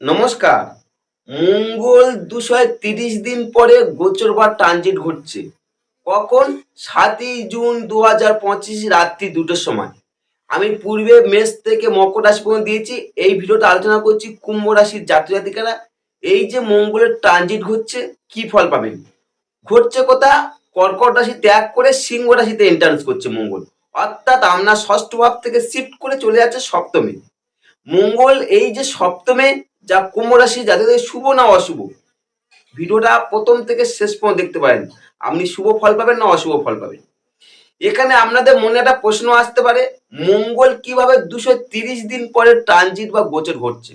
নমস্কার। মঙ্গল দুশো তিরিশ দিন পরে গোচর বা ট্রানজিট ঘটছে। কখন? সাতই জুন দু হাজার পঁচিশ রাত্রি দুটোর সময়। আমি পূর্বে মেষ থেকে মকর রাশি পর্যন্ত দিয়েছি। এই ভিডিওটা আলোচনা করছি কুম্ভ রাশির জাতক জাতিকারা। এই যে মঙ্গলের ট্রানজিট ঘটছে, কি ফল পাবেন? ঘটছে কোথা? কর্কট রাশি ত্যাগ করে সিংহ রাশিতে এন্ট্রান্স করছে মঙ্গল। অর্থাৎ আপনার ষষ্ঠ ভাব থেকে শিফট করে চলে যাচ্ছে সপ্তমে। মঙ্গল এই যে সপ্তমে যা কুম্ভ রাশি যাদের শুভ না অশুভ। ভিডিওটা প্রথম থেকে শেষ পর্যন্ত দেখতে পারেন। আপনি শুভ ফল পাবেন না অশুভ ফল পাবেন। এখানে আপনাদের মনে একটা প্রশ্ন আসতে পারে, মঙ্গল কীভাবে দুশো তিরিশ দিন পরে ট্রানজিট বা গোচর ঘটছে?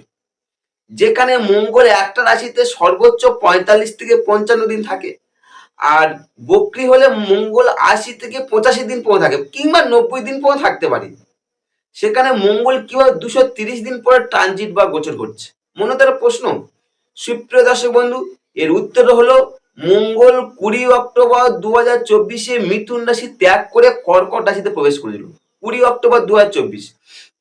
যেখানে মঙ্গল একটা রাশিতে সর্বোচ্চ পঁয়তাল্লিশ থেকে পঞ্চান্ন দিন থাকে, আর বকরি হলে মঙ্গল আশি থেকে পঁচাশি দিন পর্যন্ত থাকে, কিংবা নব্বই দিন পর্যন্ত থাকতে পারে। সেখানে মঙ্গল কীভাবে দুশো তিরিশ দিন পরে ট্রানজিট বা গোচর করছে মনে তার প্রশ্ন। সুপ্রিয় দর্শক বন্ধু, এর উত্তর হলো মঙ্গল কুড়ি অক্টোবর দু হাজার চব্বিশে মিথুন রাশি ত্যাগ করে কর্কট রাশিতে প্রবেশ করেছিল কুড়ি অক্টোবর দু হাজার চব্বিশ।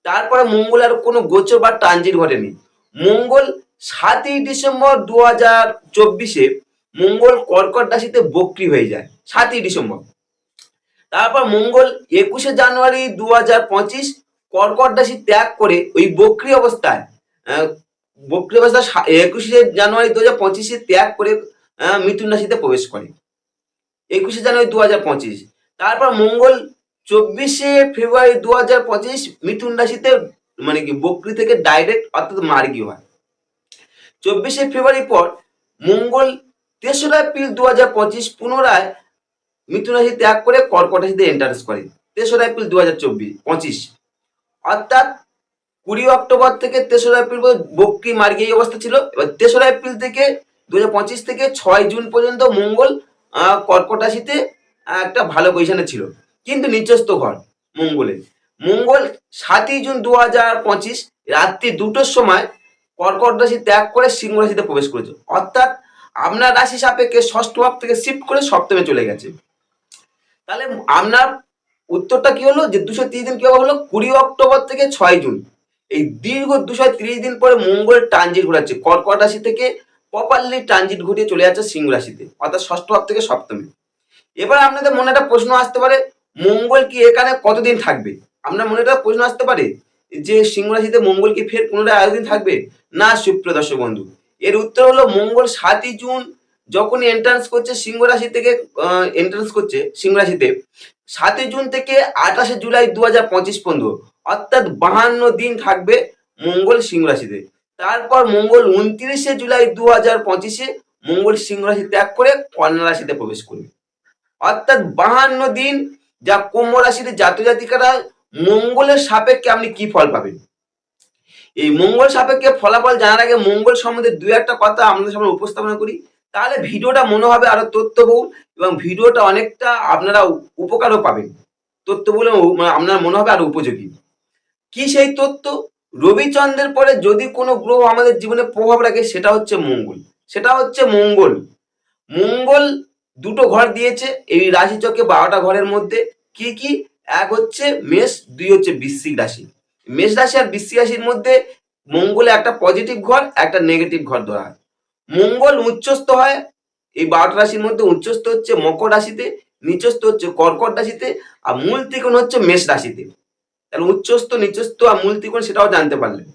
তারপরে মঙ্গল আর কোনো গোচর বা ট্রানজিট ঘটেনি। মঙ্গল সাতই ডিসেম্বর দু হাজার চব্বিশে মঙ্গল কর্কট রাশিতে বক্রি হয়ে যায়। সাতই ডিসেম্বর। তারপর মঙ্গল একুশে জানুয়ারি দু হাজার পঁচিশ কর্কট রাশি ত্যাগ করে ওই বক্রি অবস্থায় আহ, বক্রি অবস্থায় সা- একুশে জানুয়ারি দু হাজার পঁচিশে ত্যাগ করে মিথুন রাশিতে প্রবেশ করে। একুশে জানুয়ারি দু হাজার পঁচিশ। তারপর মঙ্গল চব্বিশে ফেব্রুয়ারি দু হাজার পঁচিশ মিথুন রাশিতে মানে কি বক্রি থেকে ডাইরেক্ট অর্থাৎ মার্গী হয়। চব্বিশে ফেব্রুয়ারি পর মঙ্গল তেসরা এপ্রিল দু হাজার পঁচিশ পুনরায় মিথুন রাশি ত্যাগ করে কর্কট রাশিতে এন্টারেন্স করে। তেসরা এপ্রিল দু হাজার চব্বিশ পঁচিশ। অর্থাৎ কুড়ি অক্টোবর থেকে তেসরা এপ্রিল পর্যন্ত বক্রি মার্গী এই অবস্থা ছিল। এবার তেসরা এপ্রিল থেকে দু হাজার পঁচিশ থেকে ছয় জুন পর্যন্ত মঙ্গল কর্কট রাশিতে একটা ভালো পজিশনে ছিল। কিন্তু নিচস্থ ঘর মঙ্গলের মঙ্গল সাতই জুন দু হাজার পঁচিশ, রাত্রি দুটোর সময় কর্কট রাশি ত্যাগ করে সিংহ রাশিতে প্রবেশ করেছে। অর্থাৎ আপনার রাশি সাপেক্ষে ষষ্ঠ ভাব থেকে শিফট করে সপ্তমে চলে গেছে। তাহলে আপনার উত্তরটা কি হলো? যে দুশো তিরিশ দিন কীভাবে হলো কুড়ি অক্টোবর থেকে ছয় জুন। এই দীর্ঘ দুশো তিরিশ দিন পরে মঙ্গলের ট্রানজিট ঘোরাচ্ছে কর্কট রাশি থেকে প্রপারলি ট্রানজিট ঘটিয়ে চলে যাচ্ছে সিংহ রাশিতে, অর্থাৎ ষষ্ঠ ভাব থেকে সপ্তমে। এবার আপনাদের মনে একটা প্রশ্ন আসতে পারে, মঙ্গল কি এখানে কতদিন থাকবে? আপনার মনে একটা প্রশ্ন আসতে পারে যে সিংহ রাশিতে মঙ্গল কি ফের পুনরায় আরও দিন থাকবে? না, সুপ্রিয় দর্শক বন্ধু, এর উত্তর হলো মঙ্গল সাতই জুন, যখনই এন্ট্রান্স করছে সিংহ রাশি থেকে এন্ট্রান্স করছে সিংহ রাশিতে, সাতই জুন থেকে আঠাশে জুলাই দু হাজার পঁচিশ পর্যন্ত। অর্থাৎ বাহান্ন দিন থাকবে মঙ্গল সিংহ রাশিতে। তারপর মঙ্গল উনত্রিশে জুলাই দু হাজার পঁচিশে মঙ্গল সিংহ রাশি ত্যাগ করে কন্যা রাশিতে প্রবেশ করবে। অর্থাৎ বাহান্ন দিন যা কুম্ভ রাশির জাতক জাতিকারা মঙ্গলের সাপেক্ষে আপনি কি ফল পাবেন? এই মঙ্গল সাপেক্ষে ফলাফল জানার আগে মঙ্গল সম্বন্ধে দু একটা কথা আপনাদের সামনে উপস্থাপনা করি। তাহলে ভিডিওটা মনে হবে আরও তথ্যবহুল এবং ভিডিওটা অনেকটা আপনারা উপকারও পাবেন। তথ্যবহুল মানে আপনার মনে হবে আরও উপযোগী। কি সেই তথ্য রবিচন্দ্রের পরে যদি কোনো গ্রহ আমাদের জীবনে প্রভাব রাখে, সেটা হচ্ছে মঙ্গল। সেটা হচ্ছে মঙ্গল। মঙ্গল দুটো ঘর দিয়েছে, এই রাশি চক্রে বারোটা ঘরের মধ্যে। কি কি? এক হচ্ছে মেষ, দুই হচ্ছে বৃশ্চিক রাশি। মেষ রাশি আর বৃশ্চিক রাশির মধ্যে মঙ্গলে একটা পজিটিভ ঘর, একটা নেগেটিভ ঘর ধরা হয়। মঙ্গল উচ্চস্থ হয়, এই বারোটা রাশির মধ্যে উচ্চস্থ হচ্ছে মকর রাশিতে, নিচস্থ হচ্ছে কর্কট রাশিতে, আর মূল ত্রিকোণ হচ্ছে মেষ রাশিতে। তাহলে উচ্চস্থ, নিচস্থ আর মূল ত্রিকোণ সেটাও জানতে পারলেন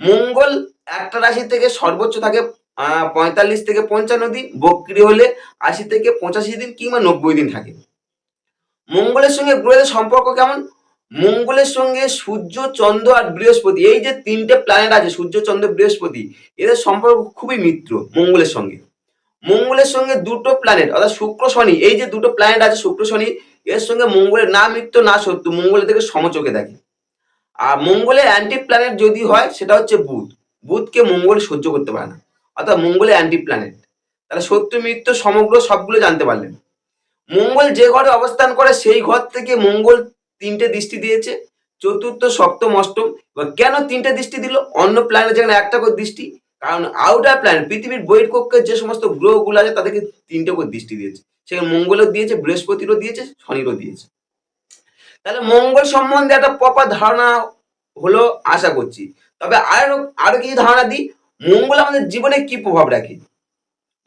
মঙ্গল একটা রাশি থেকে সর্বোচ্চ থাকে পঁয়তাল্লিশ থেকে পঞ্চান্ন দিন, বক্রি হলে আশি থেকে পঁচাশি দিন কিংবা নব্বই দিন থাকে। মঙ্গলের সঙ্গে গ্রহের সম্পর্ক কেমন? মঙ্গলের সঙ্গে সূর্য, চন্দ্র আর বৃহস্পতি, এই যে তিনটে প্ল্যানেট আছে, সূর্য, চন্দ্র, বৃহস্পতি, এদের সম্পর্ক খুবই মিত্র মঙ্গলের সঙ্গে। মঙ্গলের সঙ্গে দুটো প্ল্যানেট অর্থাৎ শুক্র, শনি, এই যে দুটো প্ল্যানেট আছে, শুক্র, শনি এর সঙ্গে মঙ্গলের না মিত্র না শত্রু, মঙ্গলের থেকে সমচোখে দেখে। আর মঙ্গলের অ্যান্টি প্ল্যানেট যদি হয়, সেটা হচ্ছে বুধ। বুধকে মঙ্গল সহ্য করতে পারে না। অর্থাৎ মঙ্গলের অ্যান্টি প্ল্যানেট তাহলে শত্রু মিত্র সমগ্র সবগুলো জানতে পারলেন। মঙ্গল যে ঘরে অবস্থান করে, সেই ঘর থেকে মঙ্গল তিনটে দৃষ্টি দিয়েছে। চতুর্থ, সপ্তম, অষ্টম। কেন তিনটে দৃষ্টি দিল? অন্য প্ল্যানেট যেখানে একটা করে দৃষ্টি। কারণ আউটার প্ল্যানেট পৃথিবীর বহির্কক্ষের যে সমস্ত গ্রহগুলো আছে, তাদেরকে তিনটে করে দৃষ্টি দিয়েছে। সেখানে মঙ্গলও দিয়েছে, বৃহস্পতিরও দিয়েছে, শনিরও দিয়েছে। তাহলে মঙ্গল সম্বন্ধে একটা প্রপার ধারণা হলো আশা করছি। তবে আরও আরও কিছু ধারণা দিই। মঙ্গল আমাদের জীবনে কি প্রভাব রাখে?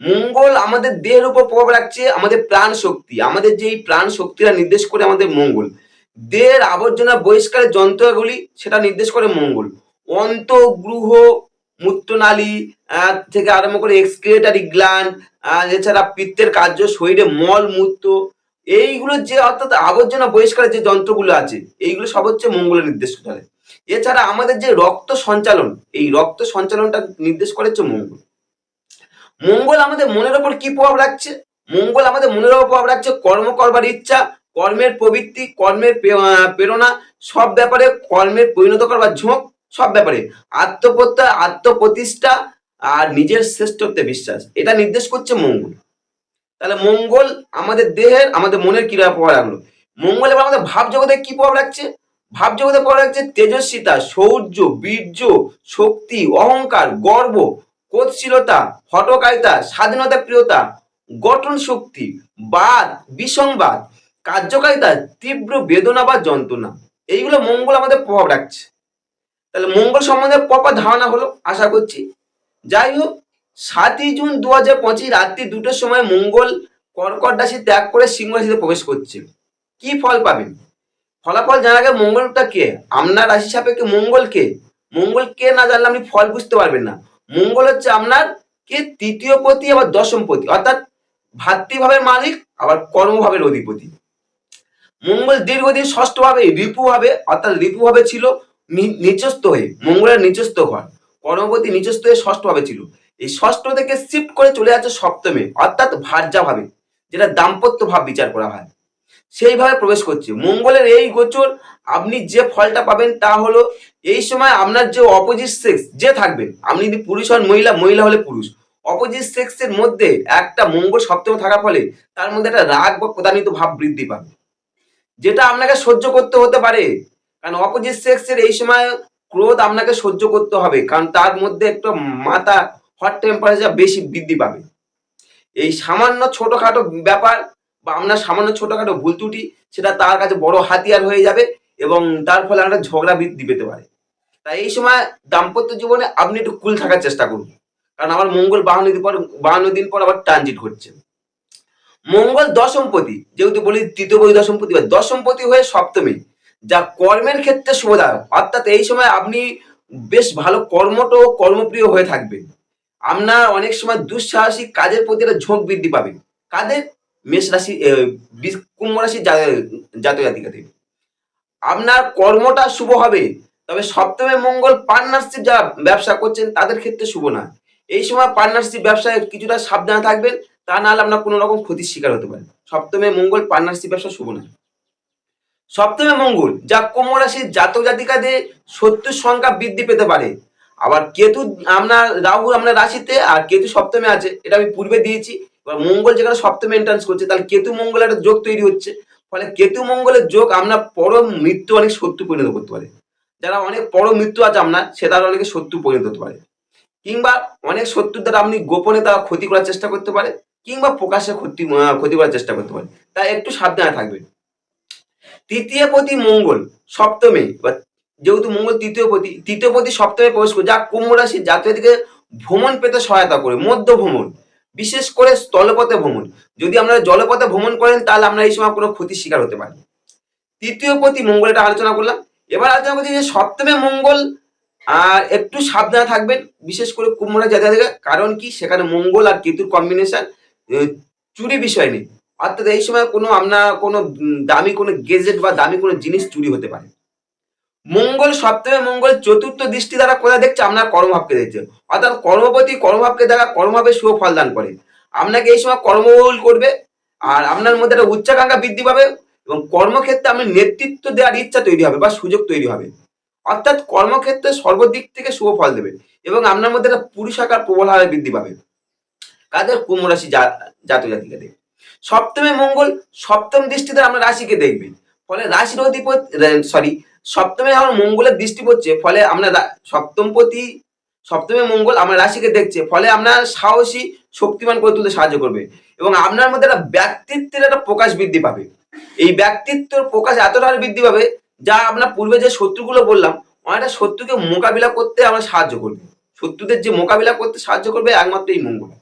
মঙ্গল আমাদের দেহের উপর প্রভাব রাখছে আমাদের প্রাণ শক্তি। আমাদের যে প্রাণ শক্তিরা নির্দেশ করে আমাদের মঙ্গল। দেহের আবর্জনা বহিষ্কারের যন্ত্রগুলি সেটা নির্দেশ করে মঙ্গল। অন্তগ্রহ মূত্রনালী থেকে আরম্ভ করে এক্সক্রিয়েটারি গ্ল্যান্ড এছাড়া পিত্তের কার্য, শরীরে মল মূত্র এইগুলো যে অর্থাৎ আবর্জনা বহিষ্কারের যে যন্ত্রগুলো আছে, এইগুলো সব হচ্ছে মঙ্গলের নির্দেশ করে। এছাড়া আমাদের যে রক্ত সঞ্চালন, এই রক্ত সঞ্চালনটা নির্দেশ করে হচ্ছে মঙ্গল। মঙ্গল আমাদের মনের ওপর কি প্রভাব রাখছে? মঙ্গল আমাদের মনের ওপর প্রভাব রাখছে কর্ম করবার ইচ্ছা, কর্মের প্রবৃত্তি, কর্মের প্রেরণা, সব ব্যাপারে কর্মের পরিণত করবার ঝোঁক সব ব্যাপারে। আত্মপ্রত্যয় আত্মপ্রতিষ্ঠা আর নিজের শ্রেষ্ঠত্বে বিশ্বাস। এটা নির্দেশ করছে মঙ্গল। তাহলে মঙ্গল আমাদের দেহের, আমাদের মনের কীভাবে প্রভাব রাখল? মঙ্গল এবার আমাদের ভাব জগতে কি প্রভাব রাখছে? ভাব জগতে প্রভাব রাখছে তেজস্বিতা শৌর্য বীর্য, শক্তি, অহংকার, গর্ব, ক্রোধশীলতা হটকারিতা স্বাধীনতা, প্রিয়তা, গঠন শক্তি, বাদ, বিসংবাদ, কার্যকারিতা, তীব্র বেদনা বা যন্ত্রণা। এইগুলো মঙ্গল আমাদের প্রভাব রাখছে। তাহলে মঙ্গল সম্বন্ধে প্রপার ধারণা হলো, আশা করছি। যাই হোক সাতই জুন দু হাজার পঁচিশ রাত্রি দুটোর সময় মঙ্গল কর্কট রাশি ত্যাগ করে সিংহ রাশিতে প্রবেশ করছে। কি ফল পাবেন? ফলাফল জানা গেলে মঙ্গলটা কে? আপনার রাশি সাপেক্ষে মঙ্গল কে? মঙ্গল কে না জানলে আপনি ফল বুঝতে পারবেন না। মঙ্গল হচ্ছে আপনার কে? তৃতীয় পতি আবার দশম পতি। অর্থাৎ ভাতৃভাবের মালিক, আবার কর্মভাবের অধিপতি। মঙ্গল দীর্ঘদিন ষষ্ঠ ভাবে রিপু ভাবে অর্থাৎ রিপু ভাবে ছিল নিচস্থ হয়ে, মঙ্গলের নিচস্থ ঘর কর্মপতি নিচস্থ হয়ে ষষ্ঠ ভাবে ছিল। এই ষষ্ঠ থেকে শিফট করে চলে যাচ্ছে সপ্তমে, অর্থাৎ ভার্যা ভাবে যেটা দাম্পত্য ভাব বিচার করা হয়। সেইভাবে প্রবেশ করছে। মঙ্গলের এই গোচর, আপনি যে ফলটা পাবেন তা হলো, এই সময় আপনার যে অপোজিট সেক্স যে থাকবেন আপনি যদি পুরুষ হন, মহিলা মহিলা হলে পুরুষ। অপোজিট সেক্সের মধ্যে একটা মঙ্গল সপ্তমে থাকার ফলে তার মধ্যে একটা রাগ বা প্রধানিত ভাব বৃদ্ধি পাবে। যেটা আপনাকে সহ্য করতে হতে পারে। কারণ অপোজিট সেক্সের এই সময় ক্রোধ আপনাকে সহ্য করতে হবে, কারণ তার মধ্যে একটু মাথা হট টেম্পারেচার বেশি বৃদ্ধি পাবে। এই সামান্য ছোটখাটো ব্যাপার বা আপনার সামান্য ছোটখাটো ভুল ত্রুটি, সেটা তার কাছে বড় হাতিয়ার হয়ে যাবে এবং তার ফলে একটা ঝগড়া বৃদ্ধি পেতে পারে। তাই এই সময় দাম্পত্য জীবনে আপনি একটু কুল থাকার চেষ্টা করুন। কারণ আমার মঙ্গল বাহান্ন দিন পর, বাহান্ন দিন পর আবার ট্রানজিট ঘটছে। মঙ্গল দশমপতি, যেহেতু বলি তৃতীয় বই দশমপতি বা দশমপতি হয়ে সপ্তমী যা কর্মের ক্ষেত্রে শুভদায়ক। অর্থাৎ এই সময় আপনি বেশ ভালো কর্মঠ ও কর্মপ্রিয় হয়ে থাকবেন। আপনার অনেক সময় দুঃসাহসিক কাজের প্রতি একটা ঝোঁক বৃদ্ধি পাবে। কাদের মেষ রাশি কুম্ভ রাশির জা- জাতক জাতিকাদের। আপনার কর্মটা শুভ হবে, তবে সপ্তমে মঙ্গল পার্টনারশিপ যারা ব্যবসা করছেন তাদের ক্ষেত্রে শুভ না এই সময় পার্টনারশিপ ব্যবসায় কিছুটা সাবধানে থাকবেন, তা নাহলে আপনার কোনো রকম ক্ষতির শিকার হতে পারে। সপ্তমে মঙ্গল পার্টনারশিপ ব্যবসা শুভ না সপ্তমে মঙ্গল, যা কুম্ভ রাশির জাতক জাতিকাদের শত্রুর সংখ্যা বৃদ্ধি পেতে পারে। আবার কেতু আপনার রাহু, আমরা রাশিতে, আর কেতু সপ্তমে আছে, এটা আমি পূর্বে দিয়েছি। এবার মঙ্গল যেখানে সপ্তমে এন্ট্রান্স করছে, তাহলে কেতু মঙ্গলের একটা যোগ তৈরি হচ্ছে। ফলে কেতু মঙ্গলের যোগ আপনার পরম মৃত্যু অনেক শত্রু পরিণত করতে পারে। যারা অনেক পরম মৃত্যু আছে আপনার সে তারা অনেকে শত্রু পরিণত হতে পারে। কিংবা অনেক শত্রুর দ্বারা আপনি গোপনে তারা ক্ষতি করার চেষ্টা করতে পারে, কিংবা প্রকাশ্যে ক্ষতি ক্ষতি করার চেষ্টা করতে পারে। তাই একটু সাবধানে থাকবেন। তৃতীয় পতি মঙ্গল, সপ্তমে। যেহেতু মঙ্গল তৃতীয় পতি তৃতীয় পতি, সপ্তমে প্রবেশ করে, যা কুম্ভ রাশির জাতককে ভ্রমণ পেতে সহায়তা করে, মধ্য ভ্রমণ, বিশেষ করে স্থলপথে ভ্রমণ। যদি আপনারা জলপথে ভ্রমণ করেন, তাহলে আমরা এই সময় কোনো ক্ষতির শিকার হতে পারি তৃতীয় পতি মঙ্গল এটা আলোচনা করলাম। এবার আলোচনা করছি যে সপ্তমে মঙ্গল আর একটু সাবধানে থাকবেন, বিশেষ করে কুম্ভ রাশি জাতকদের কারণ কি? সেখানে মঙ্গল আর কেতুর কম্বিনেশন চুরি বিষয় নেই। অর্থাৎ এই সময় কোনো আপনার কোনো দামি কোনো গেজেট বা দামি কোনো জিনিস চুরি হতে পারে। মঙ্গল সপ্তমে মঙ্গল চতুর্থ দৃষ্টি দ্বারা কোথায় দেখছে? আপনার কর্মভাবকে দেখছে। অর্থাৎ কর্মপতি কর্মভাবকে দ্বারা কর্মভাবে শুভ ফল দান করে আপনাকে এই সময় কর্মবহুল করবে আর আপনার মধ্যে একটা উচ্চাকাঙ্ক্ষা বৃদ্ধি পাবে এবং কর্মক্ষেত্রে আপনি নেতৃত্ব দেওয়ার ইচ্ছা তৈরি হবে বা সুযোগ তৈরি হবে। অর্থাৎ কর্মক্ষেত্রে সর্বদিক থেকে শুভ ফল দেবে এবং আপনার মধ্যে একটা পুরুষাকার প্রবলভাবে বৃদ্ধি পাবে। কাদের কুম্ভ রাশি জা- জাতক জাতিকাদের? সপ্তমে মঙ্গল, সপ্তম দৃষ্টিতে আমরা রাশিকে দেখবে। ফলে রাশির অধিপতি সরি সপ্তমে আমার মঙ্গলের দৃষ্টি পড়ছে, ফলে আমরা রা- সপ্তমপতি, সপ্তমে মঙ্গল আমরা রাশিকে দেখছে, ফলে আপনার সাহসী, শক্তিমান করে তুলতে সাহায্য করবে। এবং আপনার মধ্যে একটা ব্যক্তিত্বের একটা প্রকাশ বৃদ্ধি পাবে। এই ব্যক্তিত্বের প্রকাশ এতটা বৃদ্ধি পাবে, যা আপনার পূর্বে যে শত্রুগুলো বললাম, অনেকটা শত্রুকে মোকাবিলা করতে আমরা সাহায্য করবে। শত্রুদের যে মোকাবিলা করতে সাহায্য করবে একমাত্র এই মঙ্গল।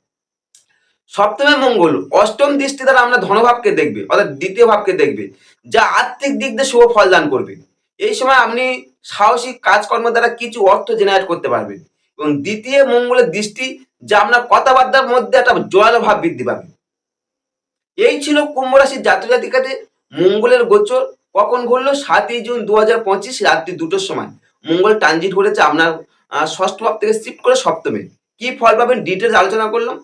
সপ্তমে মঙ্গল, অষ্টম দৃষ্টি দ্বারা আমরা ধনভাবকে দেখবে, অর্থাৎ দ্বিতীয় ভাবকে দেখবে, যা আর্থিক দিক দিয়ে শুভ ফল দান করবে। এই সময় আপনি সাহসিক কাজকর্ম দ্বারা কিছু অর্থ জেনারেট করতে পারবেন। এবং দ্বিতীয় মঙ্গলের দৃষ্টি, যা আপনার কথাবার্তার মধ্যে একটা জোরালো ভাব বৃদ্ধি পাবে। এই ছিল কুম্ভ রাশির জাতক জাতিকাদের মঙ্গলের গোচর। কখন ঘটলো? সাতই জুন দু হাজার পঁচিশ, রাত্রি দুটোর সময়। মঙ্গল ট্রানজিট করেছে আপনার ষষ্ঠ ভাব থেকে শিফট করে সপ্তমে। কি ফল পাবেন? ডিটেলস আলোচনা করলাম।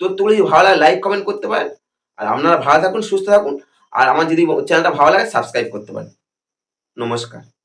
তথ্যগুলো যদি ভালো লাগে লাইক কমেন্ট করতে পারেন আর আপনারা ভালো থাকুন, সুস্থ থাকুন। আর আমার যদি চ্যানেলটা ভালো লাগে সাবস্ক্রাইব করতে পারেন। নমস্কার।